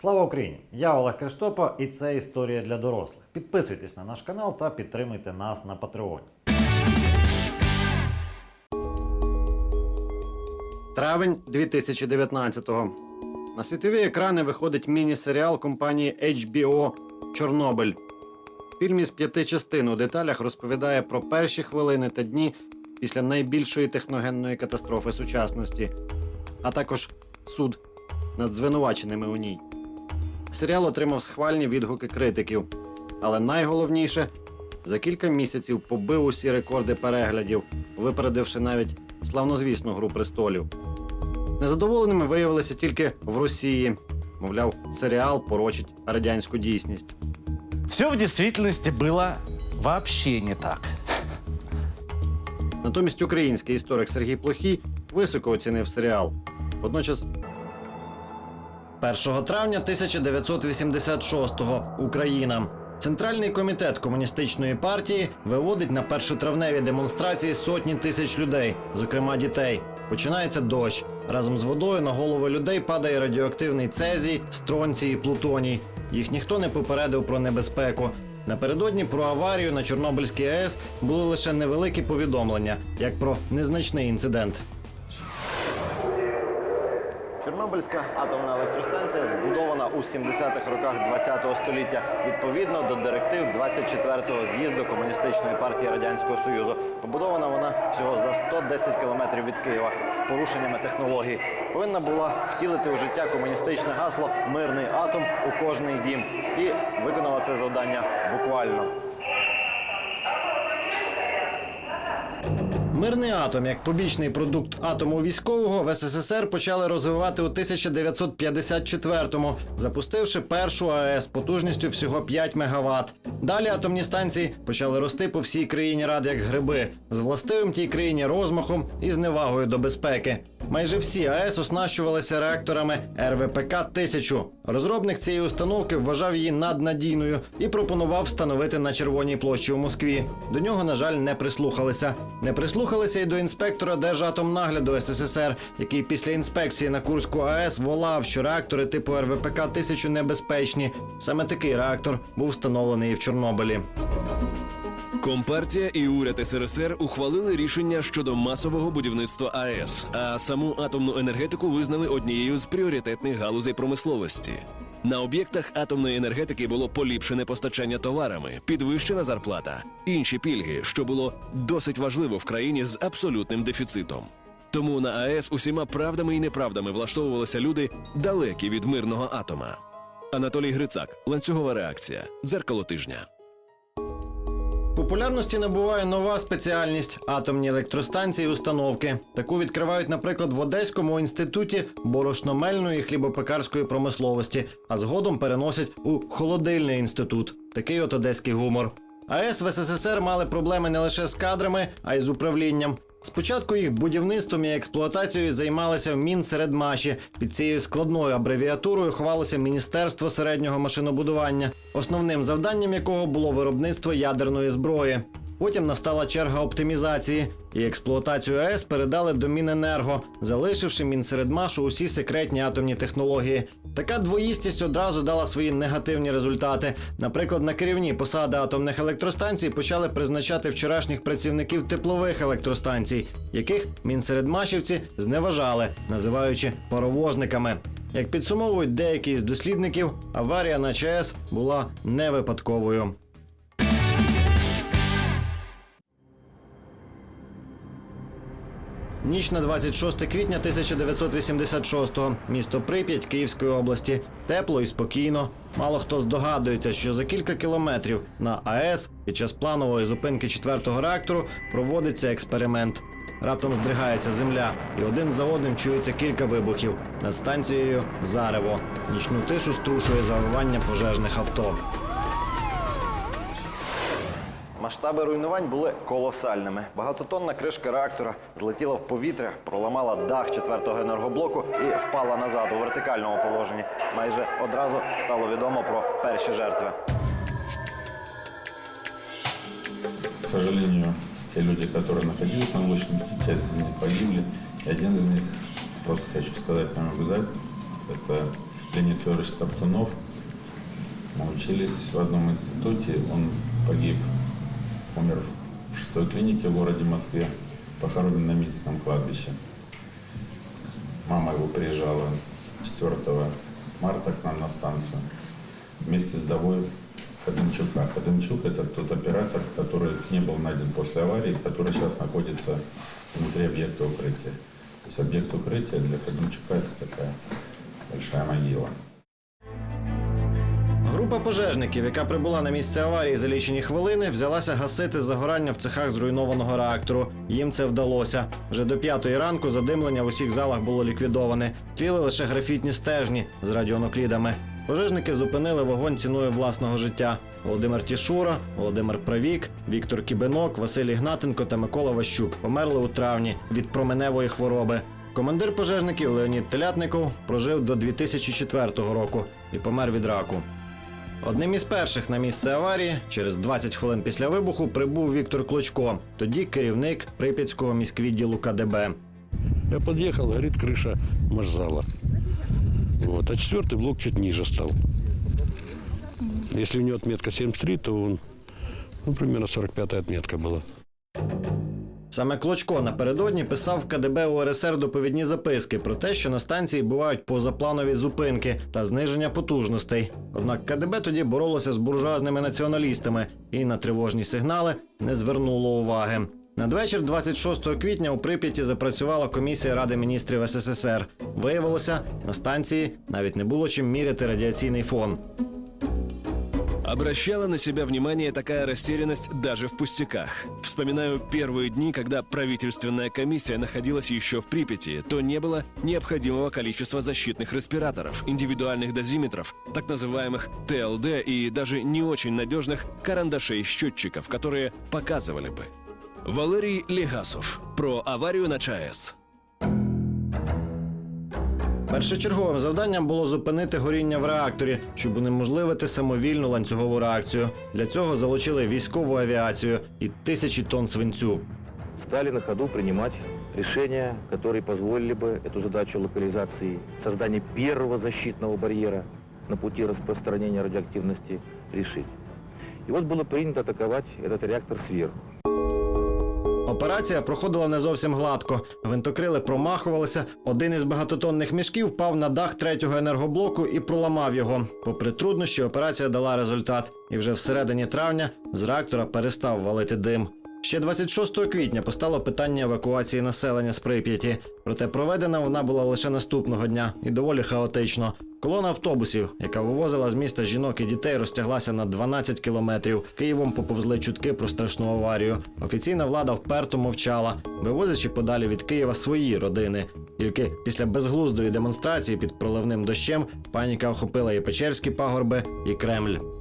Слава Україні! Я Олег Криштопа і це історія для дорослих. Підписуйтесь на наш канал та підтримуйте нас на Патреоні. Травень 2019-го. На світові екрани виходить міні-серіал компанії HBO Чорнобиль. Фільм із п'яти частин у деталях розповідає про перші хвилини та дні після найбільшої техногенної катастрофи сучасності, а також суд над звинуваченими у ній. Серіал отримав схвальні відгуки критиків, але найголовніше за кілька місяців побив усі рекорди переглядів, випередивши навіть славнозвісну гру престолів. Незадоволеними виявилися тільки в Росії. Мовляв, серіал порочить радянську дійсність. Все в действительности было вообще не так. Натомість український історик Сергій Плохій високо оцінив серіал. Водночас 1 травня 1986-го Україна. Центральний комітет комуністичної партії виводить на першотравневі демонстрації сотні тисяч людей, зокрема дітей. Починається дощ. Разом з водою на голови людей падає радіоактивний цезій, стронцій і плутоній. Їх ніхто не попередив про небезпеку. Напередодні про аварію на Чорнобильській АЕС були лише невеликі повідомлення, як про незначний інцидент. Чорнобильська атомна електростанція збудована у 70-х роках ХХ століття відповідно до директив 24-го з'їзду комуністичної партії радянського союзу. Побудована вона всього за 110 кілометрів від Києва з порушеннями технологій. Повинна була втілити у життя комуністичне гасло Мирний атом у кожний дім і виконала це завдання буквально. Мирний атом як побічний продукт атому військового в СССР почали розвивати у 1954-му, запустивши першу АЕС потужністю всього 5 МВт. Далі атомні станції почали рости по всій країні рад як гриби, з властивим тій країні розмахом і зневагою до безпеки. Майже всі АЕС оснащувалися реакторами РВПК 1000 Розробник цієї установки вважав її наднадійною і пропонував встановити на червоній площі у Москві. До нього, на жаль, не прислухалися. Не прислухалися й до інспектора Держатомнагляду СССР, який після інспекції на Курську АЕС волав, що реактори типу РВПК 1000 небезпечні. Саме такий реактор був встановлений в Чорнобилі. Компартія і уряд СРСР ухвалили рішення щодо масового будівництва АЕС, а саму атомну енергетику визнали однією з пріоритетних галузей промисловості. На об'єктах атомної енергетики було поліпшене постачання товарами, підвищена зарплата, інші пільги, що було досить важливо в країні з абсолютним дефіцитом. Тому на АЕС усіма правдами і неправдами влаштовувалися люди далекі від мирного атома. Анатолій Грицак, ланцюгова реакція, дзеркало тижня. Популярності набуває нова спеціальність атомні електростанції і установки. Таку відкривають, наприклад, в Одеському інституті борошномельної хлібопекарської промисловості, а згодом переносять у холодильний інститут. Такий от одеський гумор. АЕС в СССР мали проблеми не лише з кадрами, а й з управлінням. Спочатку їх будівництвом і експлуатацією займалися в Мінсередмаші. Під цією складною абревіатурою ховалося Міністерство середнього машинобудування, основним завданням якого було виробництво ядерної зброї. Потім настала черга оптимізації, і експлуатацію АЕС передали до Міненерго, залишивши Мінсередмашу усі секретні атомні технології. Така двоїстість одразу дала свої негативні результати. Наприклад, на керівні посади атомних електростанцій почали призначати вчорашніх працівників теплових електростанцій, яких мінсередмашівці зневажали, називаючи паровозниками. Як підсумовують деякі з дослідників, аварія на ЧАЕС була не випадковою. Ніч на 26 квітня 1986-го. Місто Прип'ять Київської області. Тепло і спокійно. Мало хто здогадується, що за кілька кілометрів на АЕС під час планової зупинки четвертого реактору проводиться експеримент. Раптом здригається земля, і один за одним чується кілька вибухів. Над станцією зарево. Нічну тишу струшує завивання пожежних авто Масштаби руйнувань були колосальними. Багатотонна кришка реактора злетіла в повітря, проламала дах четвертого енергоблоку і впала назад у вертикальному положенні. Майже одразу стало відомо про перші жертви. К сожалению, те люди, которые находились на улочном, часть из них погибли. И один из них, просто хочу сказать, на мой взгляд, это Леонид Федорович Топтунов. Мы учились в одном институте. Он погиб, умер в шестой клинике в городе Москве, похоронен на Митском кладбище. Мама его приезжала 4 марта к нам на станцию вместе с довой Ходымчука. Ходымчук – это тот оператор, который не был найден после аварии, который сейчас находится внутри объекта укрытия. То есть объект укрытия для Ходымчука – это такая большая могила. Група пожежників, яка прибула на місце аварії за лічені хвилини, взялася гасити загорання в цехах зруйнованого реактору. Їм це вдалося. Вже до п'ятої ранку задимлення в усіх залах було ліквідоване. Тліли лише графітні стежні з радіоноклідами. Пожежники зупинили вогонь ціною власного життя. Володимир Тішура, Володимир Правік, Віктор Кібенок, Василь Ігнатенко та Микола Ващук померли у травні від променевої хвороби. Командир пожежників Леонід Телятников прожив до 2004 року і помер від раку. Одним із перших на місце аварії, через 20 хвилин після вибуху, прибув Віктор Клочко, тоді керівник Прип'ятського міськвідділу КДБ. Я подъехал, горит крыша марзала. Вот, а четвертый блок чуть ниже стал. Если у него отметка 73, то он, ну, примерно 45 отметка была. Саме Клочко напередодні писав в КДБ УРСР доповідні записки про те, що на станції бувають позапланові зупинки та зниження потужностей. Однак КДБ тоді боролося з буржуазними націоналістами і на тривожні сигнали не звернуло уваги. Надвечір 26 квітня у Прип'яті запрацювала комісія Ради міністрів СССР. Виявилося, на станції навіть не було чим міряти радіаційний фон. Обращала на себя внимание такая растерянность даже в пустяках. Вспоминаю первые дни, когда правительственная комиссия находилась еще в Припяти, то не было необходимого количества защитных респираторов, индивидуальных дозиметров, так называемых ТЛД и даже не очень надежных карандашей-счетчиков, которые показывали бы. Валерий Легасов про аварию на ЧАЭС. Першочерговим завданням було зупинити горіння в реакторі, щоб унеможливити самовільну ланцюгову реакцію. Для цього залучили військову авіацію і тисячі тонн свинцю. стали на ходу принимать решения, которые позволили бы эту задачу локализации, создания первого защитного барьера на пути распространения радиоактивности решить. И вот было принято атаковать этот реактор сверху. Операція проходила не зовсім гладко. Гвинтокрили промахувалися. Один із багатотонних мішків впав на дах третього енергоблоку і проламав його. Попри труднощі, операція дала результат. І вже всередині травня з реактора перестав валити дим. Ще 26 квітня постало питання евакуації населення з Прип'яті. Проте проведена вона була лише наступного дня і доволі хаотично. Колона автобусів, яка вивозила з міста жінок і дітей, розтяглася на 12 кілометрів. Києвом поповзли чутки про страшну аварію. Офіційна влада вперто мовчала, вивозячи подалі від Києва свої родини. Тільки після безглуздої демонстрації під проливним дощем паніка охопила і Печерські пагорби, і Кремль.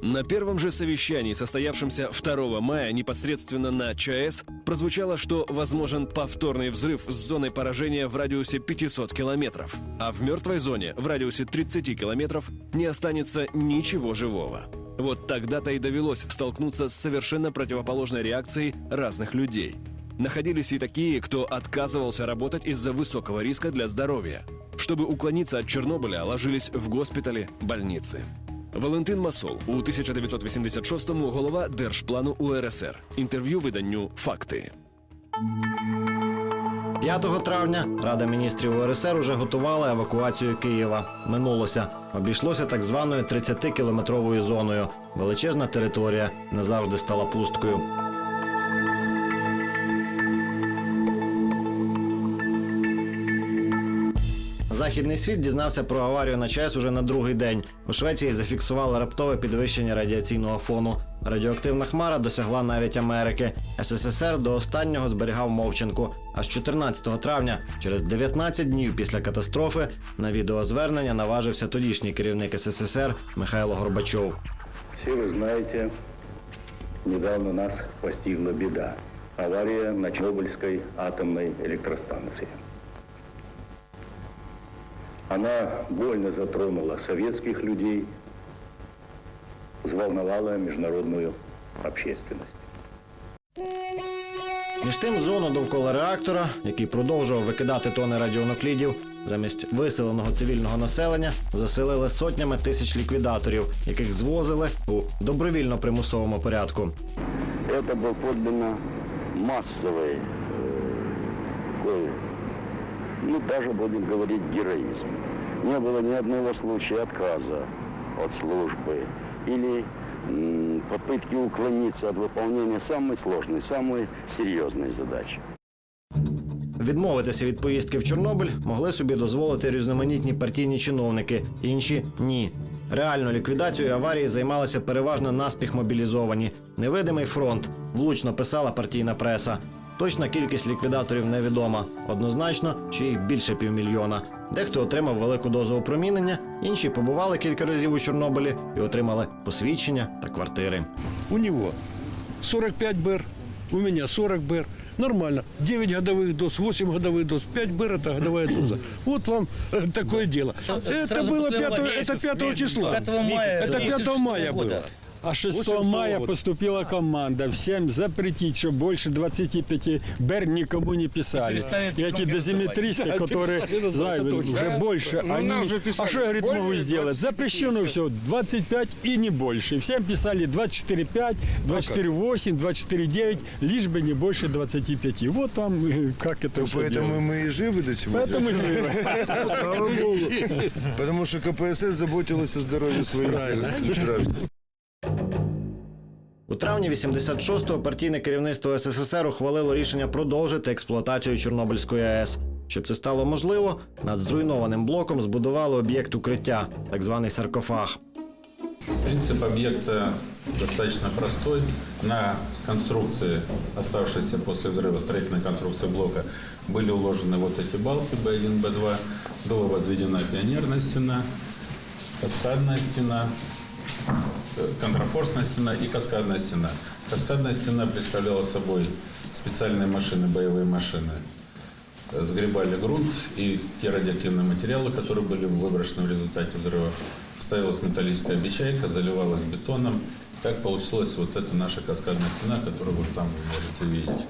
На первом же совещании, состоявшемся 2 мая непосредственно на ЧАЭС, прозвучало, что возможен повторный взрыв с зоной поражения в радиусе 500 километров, а в мертвой зоне в радиусе 30 километров не останется ничего живого. Вот тогда-то и довелось столкнуться с совершенно противоположной реакцией разных людей. Находились и такие, кто отказывался работать из-за высокого риска для здоровья. Чтобы уклониться от Чернобыля, ложились в госпитали, больницы. Валентин Масол у 1986-му голова Держплану УРСР. Інтерв'ю виданню Факти. 5 травня Рада міністрів УРСР уже готувала евакуацію Києва. Минулося. Обійшлося так званою 30-кілометровою зоною. Величезна територія назавжди стала пусткою. Західний світ дізнався про аварію на ЧАЕС уже на другий день. У Швеції зафіксували раптове підвищення радіаційного фону. Радіоактивна хмара досягла навіть Америки. СССР до останнього зберігав мовчанку. Аж 14 травня, через 19 днів після катастрофи, на відеозвернення наважився тодішній керівник СССР Михайло Горбачов. Все вы знаете, недавно нас постигла беда. Авария на Чернобыльской атомной электростанции. Она больно затронула советских людей, взволновала международную общественность. Між тим зону довкола реактора, який продовжував викидати тони радіоноклідів, замість виселеного цивільного населення заселили сотнями тисяч ліквідаторів, яких звозили у добровільно примусовому порядку. это был подлинно массовый, э, такой, ну даже будем говорить героизм. Не было ни одного случая отказа от службы или м, попытки уклониться от выполнения самой сложной, самой серьезной задачи. Відмовитися від поїздки в Чорнобиль могли собі дозволити різноманітні партійні чиновники, інші ні. Реальну ліквідацією аварії займалися переважно наспіх мобілізовані. Невидимий фронт влучно писала партійна преса. Точна кількість ліквідаторів невідома. Однозначно, що їх більше півмільйона. Дехто отримав велику дозу опромінення, інші побували кілька разів у Чорнобилі і отримали посвідчення та квартири. У него 45 БР, у меня 40 БР. Нормально. 9 годовых доз, 8 годовых доз, 5 БР это годовая доза. Вот вам э, такое дело. Это сразу было после 5, аварии, это 5 числа. 5 мая Это 5 2006 мая года. было. А 6 86 мая года. поступила команда всем запретить, что больше 25 БЕР никому не писали. Переставить И эти много дозиметристы, которые знают, уже больше, они... А что, я, говорит, могу сделать? Запрещено все, 25 и не больше. И Всем писали 24,5, 24,8, 24,9, лишь бы не больше 25. Вот вам э, как это все Поэтому делать. мы и живы до сегодня. Поэтому живы. Слава Богу. Потому что КПСС заботилась о здоровье своих граждан. У травні 86-го партійне керівництво СССР ухвалило рішення продовжити експлуатацію Чорнобильської АЕС. Щоб це стало можливо, над зруйнованим блоком збудували об'єкт укриття, так званий саркофаг. Принцип объекта достаточно простой. На конструкции, оставшейся после взрыва строительной конструкции блока, были уложены вот эти балки B1, B2. Была возведена пионерная стена, каскадная стена, э, контрафорсная стена и каскадная стена. Каскадная стена представляла собой специальные машины, боевые машины. Э, Сгребали грунт и те радиоактивные материалы, которые были выброшены в результате взрыва. Ставилась металлическая обечайка, заливалась бетоном. Так получилась вот эта наша каскадная стена, которую вот там вы можете видеть.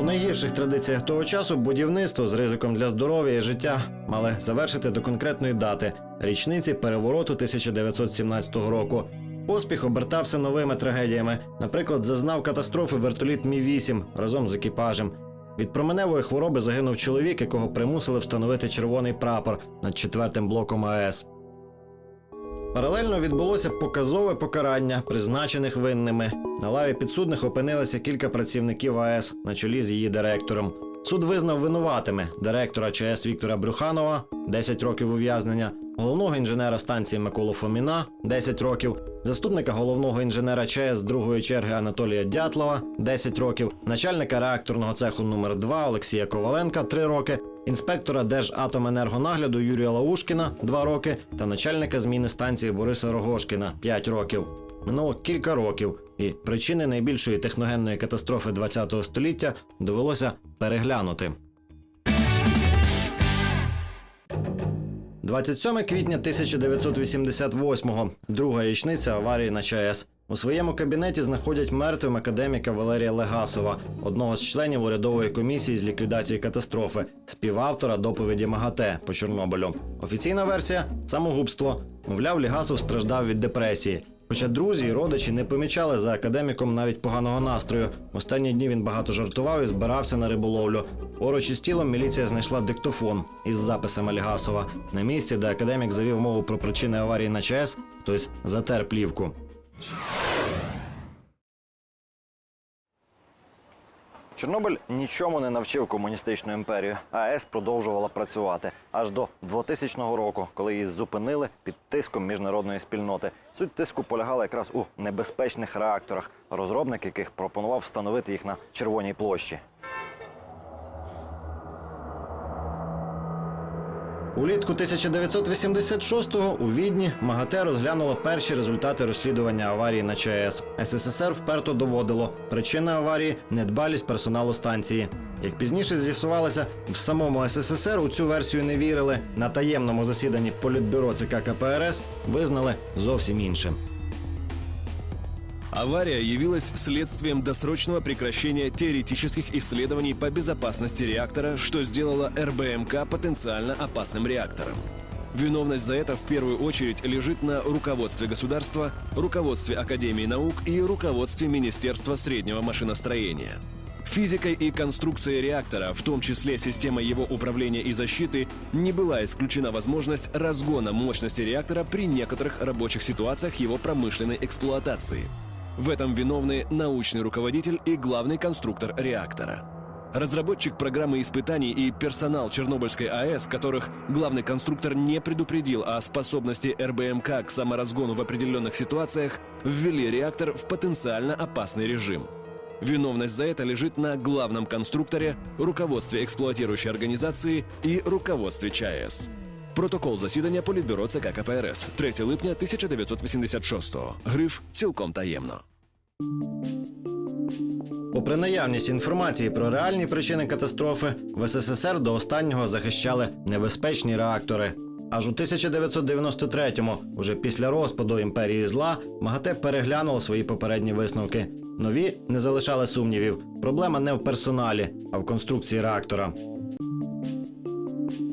У найгірших традиціях того часу будівництво з ризиком для здоров'я і життя мали завершити до конкретної дати річниці перевороту 1917 року. Поспіх обертався новими трагедіями. Наприклад, зазнав катастрофи вертоліт Мі 8 разом з екіпажем. Від променевої хвороби загинув чоловік, якого примусили встановити червоний прапор над четвертим блоком АЕС. Паралельно відбулося показове покарання призначених винними. На лаві підсудних опинилися кілька працівників АЕС на чолі з її директором. Суд визнав винуватими директора ЧАЕС Віктора Брюханова 10 років ув'язнення, головного інженера станції Миколу Фоміна 10 років, заступника головного інженера ЧАЕС другої черги Анатолія Дятлова 10 років, начальника реакторного цеху номер 2 Олексія Коваленка 3 роки, інспектора Держатоменергонагляду Юрія Лаушкіна 2 роки та начальника зміни станції Бориса Рогошкіна 5 років. Минуло кілька років, і причини найбільшої техногенної катастрофи ХХ століття довелося переглянути. 27 квітня 1988-го, друга річниця аварії на ЧАЕС. У своєму кабінеті знаходять мертвим академіка Валерія Легасова, одного з членів урядової комісії з ліквідації катастрофи, співавтора доповіді МАГАТЕ по Чорнобилю. Офіційна версія самогубство. Мовляв, Лігасов страждав від депресії. Хоча друзі і родичі не помічали за академіком навіть поганого настрою. В останні дні він багато жартував і збирався на риболовлю. Поруч із тілом міліція знайшла диктофон із записами Лігасова. На місці, де академік завів мову про причини аварії на ЧАЕС, тобто затер плівку. Чорнобиль нічому не навчив комуністичну імперію. АЕС продовжувала працювати аж до 2000 року, коли її зупинили під тиском міжнародної спільноти. Суть тиску полягала якраз у небезпечних реакторах, розробник яких пропонував встановити їх на червоній площі. Улітку 1986-го у Відні МАГАТЕ розглянуло перші результати розслідування аварії на ЧАЕС. СССР вперто доводило причина аварії недбалість персоналу станції. Як пізніше з'ясувалося, в самому СССР у цю версію не вірили. На таємному засіданні Політбюро ЦК КПРС визнали зовсім іншим. Авария явилась следствием досрочного прекращения теоретических исследований по безопасности реактора, что сделало РБМК потенциально опасным реактором. Виновность за это в первую очередь лежит на руководстве государства, руководстве Академии наук и руководстве Министерства среднего машиностроения. Физикой и конструкцией реактора, в том числе системой его управления и защиты, не была исключена возможность разгона мощности реактора при некоторых рабочих ситуациях его промышленной эксплуатации. В этом виновны научный руководитель и главный конструктор реактора. Разработчик программы испытаний и персонал Чернобыльской АЭС, которых главный конструктор не предупредил о способности РБМК к саморазгону в определенных ситуациях, ввели реактор в потенциально опасный режим. Виновность за это лежит на главном конструкторе, руководстве эксплуатирующей организации и руководстве ЧАЕС. Протокол засідання Політбюро ЦК КПРС 3 липня 1986-го. Гриф цілком таємно. Попри наявність інформації про реальні причини катастрофи, в СССР до останнього захищали небезпечні реактори. Аж у 1993-му, уже після розпаду імперії зла, МАГАТЕ переглянуло свої попередні висновки. Нові не залишали сумнівів. Проблема не в персоналі, а в конструкції реактора.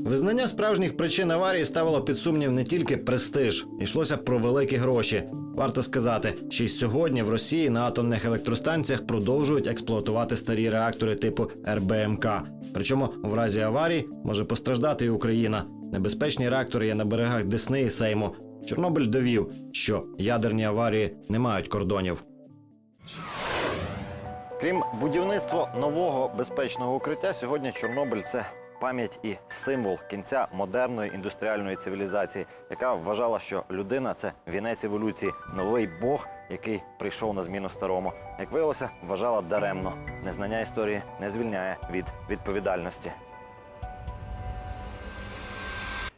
Визнання справжніх причин аварії ставило під сумнів не тільки престиж, йшлося про великі гроші. Варто сказати, що й сьогодні в Росії на атомних електростанціях продовжують експлуатувати старі реактори типу РБМК. Причому в разі аварії може постраждати і Україна. Небезпечні реактори є на берегах Десни і Сейму. Чорнобиль довів, що ядерні аварії не мають кордонів. Крім будівництва нового безпечного укриття, сьогодні Чорнобиль це пам'ять і символ кінця модерної індустріальної цивілізації, яка вважала, що людина це вінець еволюції, новий Бог, який прийшов на зміну старому. Як виявилося, вважала даремно. Незнання історії не звільняє від відповідальності.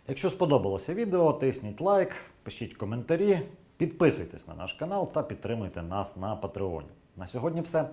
Якщо сподобалося відео, тисніть лайк, пишіть коментарі, підписуйтесь на наш канал та підтримуйте нас на Патреоні. На сьогодні все.